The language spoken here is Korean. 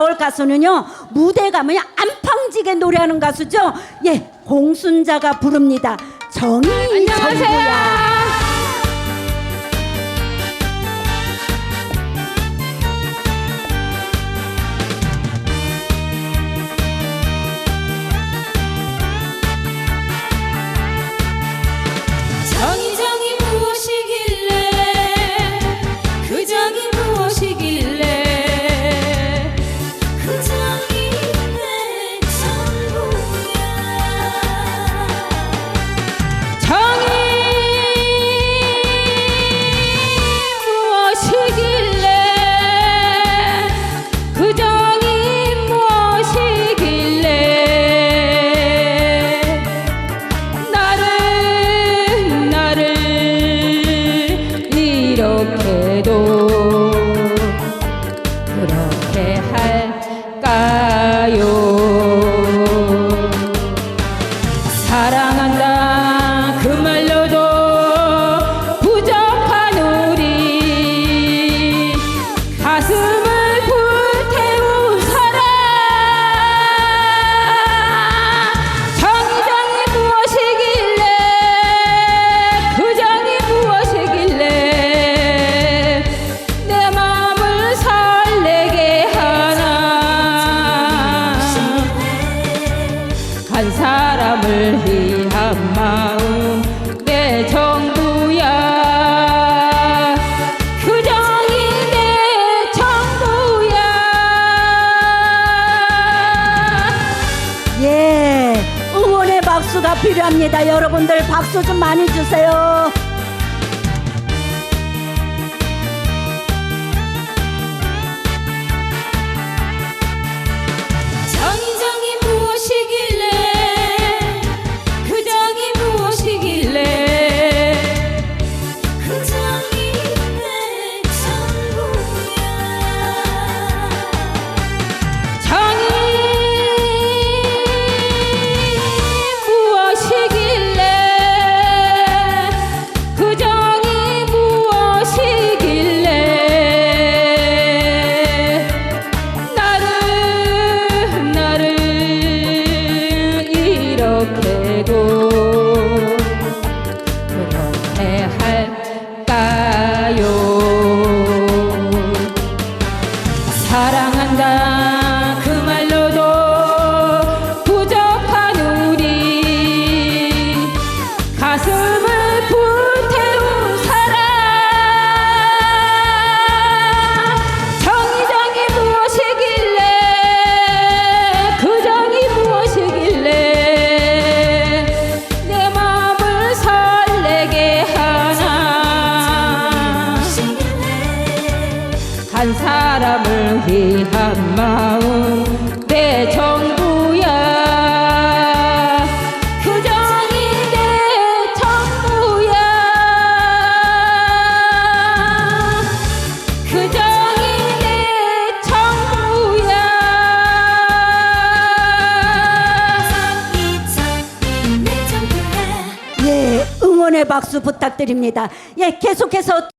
서울 가수는요 무대 가면 안팡지게 노래하는 가수죠. 예 공순자가 부릅니다. 정의 필요합니다. 여러분들 박수 좀 많이 주세요. 사람을 위한 마음 내 정부야. 교정이 내 정부야. 교정이 내 정부야. 예, 응원의 박수 부탁드립니다. 예, 계속해서